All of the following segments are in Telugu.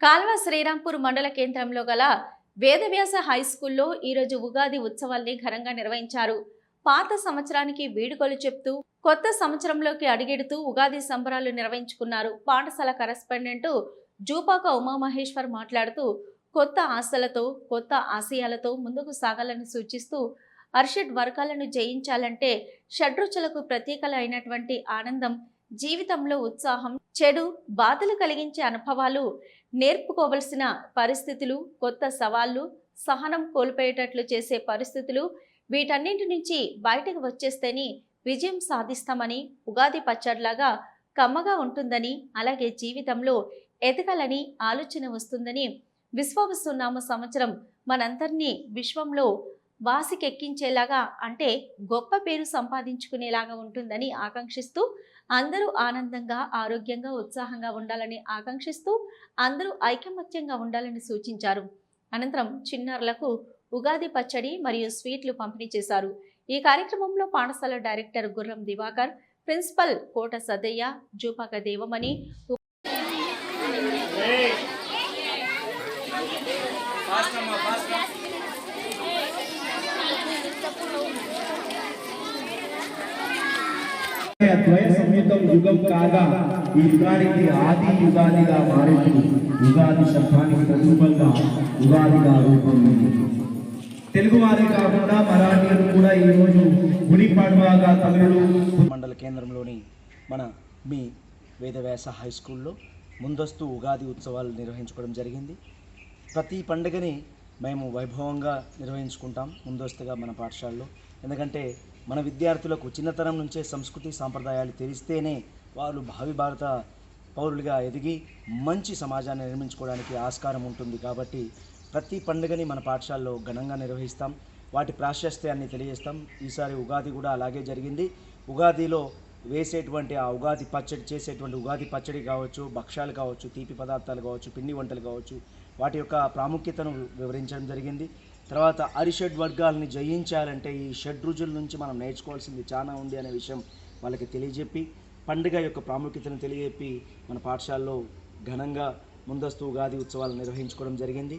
కాల్వ శ్రీరాంపూర్ మండల కేంద్రంలో గల వేదవ్యాస హై స్కూల్లో ఈరోజు ఉగాది ఉత్సవాల్ని ఘనంగా నిర్వహించారు. పాత సంవత్సరానికి వీడుకోలు చెప్తూ కొత్త సంవత్సరంలోకి అడిగెడుతూ ఉగాది సంబరాలు నిర్వహించుకున్నారు. పాఠశాల కరెస్పాండెంట్ జూపాక ఉమామహేశ్వర్ మాట్లాడుతూ కొత్త ఆశలతో కొత్త ఆశయాలతో ముందుకు సాగాలని సూచిస్తూ అర్షడ్ వర్గాలను జయించాలంటే షడ్రుచులకు ప్రతీకలు అయినటువంటి ఆనందం జీవితంలో ఉత్సాహం చెడు బాధలు కలిగించే అనుభవాలు నేర్పుకోవలసిన పరిస్థితులు కొత్త సవాళ్ళు సహనం కోల్పోయేటట్లు చేసే పరిస్థితులు వీటన్నింటి నుంచి బయటకు వచ్చేస్తేనే విజయం సాధిస్తామని ఉగాది పచ్చడిలాగా కమ్మగా ఉంటుందని అలాగే జీవితంలో ఎదగాలని ఆలోచన వస్తుందని విశ్వవస్తున్నామ సంవత్సరం మనందరినీ విశ్వంలో వాసికెక్కించేలాగా అంటే గొప్ప పేరు సంపాదించుకునేలాగా ఉంటుందని ఆకాంక్షిస్తూ అందరూ ఆనందంగా ఆరోగ్యంగా ఉత్సాహంగా ఉండాలని ఆకాంక్షిస్తూ అందరూ ఐకమత్యంగా ఉండాలని సూచించారు. అనంతరం చిన్నారులకు ఉగాది పచ్చడి మరియు స్వీట్లు పంపిణీ చేశారు. ఈ కార్యక్రమంలో పాఠశాల డైరెక్టర్ గుర్రం దివాకర్ ప్రిన్సిపల్ కోట సదయ్య జూపాక దేవమణి ద్వయ సంయుగం యుగం కాగా ఈ యుగానికి ఆది యుగాదిగా మారింది. యుగాది శబ్దానికి ప్రతిరూపంగా యుగాదిగా రూపొందింది. తెలుగు వారే కాకుండా మరాఠీలు కూడా ఈ రోజు గుడి పడవగా తమిళులు మండల కేంద్రంలోని మన మీ వేదవ్యాస హై స్కూల్లో ముందస్తు ఉగాది ఉత్సవాలు నిర్వహించుకోవడం జరిగింది. ప్రతి పండుగని మేము వైభవంగా నిర్వహించుకుంటాం ముందస్తుగా మన పాఠశాలలో. ఎందుకంటే మన విద్యార్థులకు చిన్నతనం నుంచే సంస్కృతి సాంప్రదాయాలు తెలిస్తేనే వాళ్ళు భావి భారత పౌరులుగా ఎదిగి మంచి సమాజాన్ని నిర్మించుకోవడానికి ఆస్కారం ఉంటుంది కాబట్టి ప్రతి పండుగని మన పాఠశాలలో ఘనంగా నిర్వహిస్తాం. వాటి ప్రాశస్త్యాన్ని తెలియజేస్తాం. ఈసారి ఉగాది కూడా అలాగే జరిగింది. ఉగాదిలో వేసేటువంటి ఆ ఉగాది పచ్చడి చేసేటువంటి ఉగాది పచ్చడి కావచ్చు భక్ష్యాలు కావచ్చు తీపి పదార్థాలు కావచ్చు పిండి వంటలు కావచ్చు వాటి యొక్క ప్రాముఖ్యతను వివరించడం జరిగింది. తర్వాత అరిషడ్ వర్గాలని జయించాలంటే ఈ షడ్ రుజుల నుంచి మనం నేర్చుకోవాల్సింది చాలా ఉంది అనే విషయం వాళ్ళకి తెలియజెప్పి పండుగ యొక్క ప్రాముఖ్యతను తెలియజెప్పి మన పాఠశాలలో ఘనంగా ముందస్తు ఉగాది ఉత్సవాలు నిర్వహించుకోవడం జరిగింది.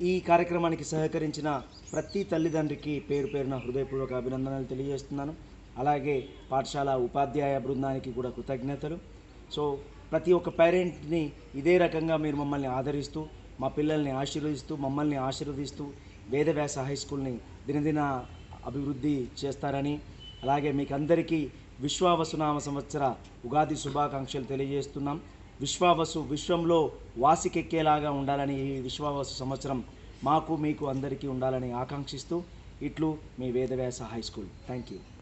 ఈ కార్యక్రమానికి సహకరించిన ప్రతి తల్లిదండ్రికి పేరు పేరున హృదయపూర్వక అభినందనలు తెలియజేస్తున్నాను. అలాగే పాఠశాల ఉపాధ్యాయ బృందానికి కూడా కృతజ్ఞతలు. సో ప్రతి ఒక్క పేరెంట్ని ఇదే రకంగా మీరు మమ్మల్ని ఆదరిస్తూ మా పిల్లల్ని ఆశీర్వదిస్తూ మమ్మల్ని ఆశీర్వదిస్తూ వేదవ్యాస హై స్కూల్ని దినదిన అభివృద్ధి చేస్తారని అలాగే మీకు అందరికీ విశ్వావసునామ సంవత్సర ఉగాది శుభాకాంక్షలు తెలియజేస్తున్నాం. విశ్వావసు విశ్వంలో వాసికెక్కేలాగా ఉండాలని ఈ విశ్వావసు సంవత్సరం మాకు మీకు అందరికీ ఉండాలని ఆకాంక్షిస్తూ ఇట్లు మీ Vedavyasa high school. Thank you.